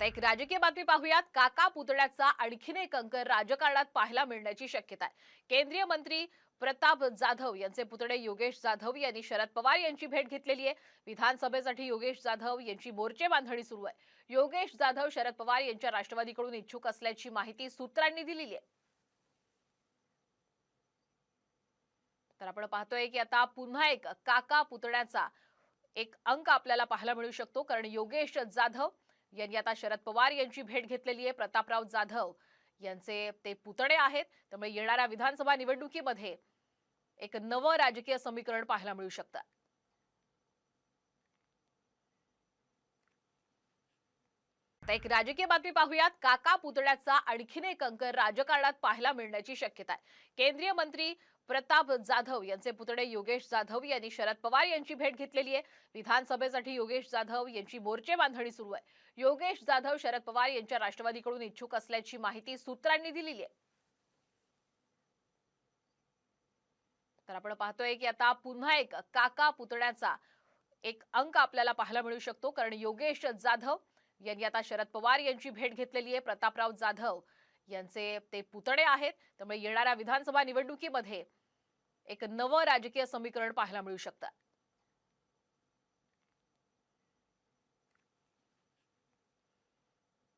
आता एक राजकीय बातमी पाहूयात. काका पुतळ्याचा आणखीन एक अंक राजकारणात पाहायला मिळण्याची शक्यता आहे. केंद्रीय मंत्री प्रताप जाधव यांचे पुतळे योगेश जाधव यांनी शरद पवार यांची भेट घेतलेली आहे. विधानसभेसाठी योगेश जाधव यांची मोर्चे बांधणी सुरू आहे. योगेश जाधव शरद पवार यांच्या राष्ट्रवादीकडून इच्छुक असल्याची माहिती सूत्रांनी दिलेली आहे. तर आपण पाहतोय की आता पुन्हा एक काका पुतळ्याचा एक अंक आपल्याला पाहायला मिळू शकतो. कारण योगेश जाधव यांनी आता शरद पवार यांची भेट घेतलेली आहे प्रतापराव जाधव यांचे ते पुतळे आहेत. त्यामुळे येणाऱ्या विधानसभा निवडणुकीमध्ये एक नवं राजकीय समीकरण पाहायला मिळू शकतं. आता एक राजकीय बातमी पाहूयात. काका पुतळ्याचा आणखीन एक अंक राजकारणात पाहायला मिळण्याची शक्यता आहे. केंद्रीय मंत्री प्रताप जाधव यांचे पुतळे योगेश जाधव यांनी शरद पवार यांची भेट घेतलेली आहे. विधानसभेसाठी योगेश जाधव यांची मोर्चे बांधणी सुरू आहे. योगेश जाधव शरद पवार यांच्या राष्ट्रवादीकडून इच्छुक असल्याची माहिती सूत्रांनी दिलेली आहे. तर आपण पाहतोय की आता पुन्हा एक काका पुतळ्याचा एक अंक आपल्याला पाहायला मिळू शकतो. कारण योगेश जाधव यांनी आता शरद पवार यांची भेट घेतलेली आहे प्रतापराव जाधव यांचे ते पुतळे आहेत. त्यामुळे येणाऱ्या विधानसभा निवडणुकीमध्ये एक नवं राजकीय समीकरण पाहायला मिळू शकतं.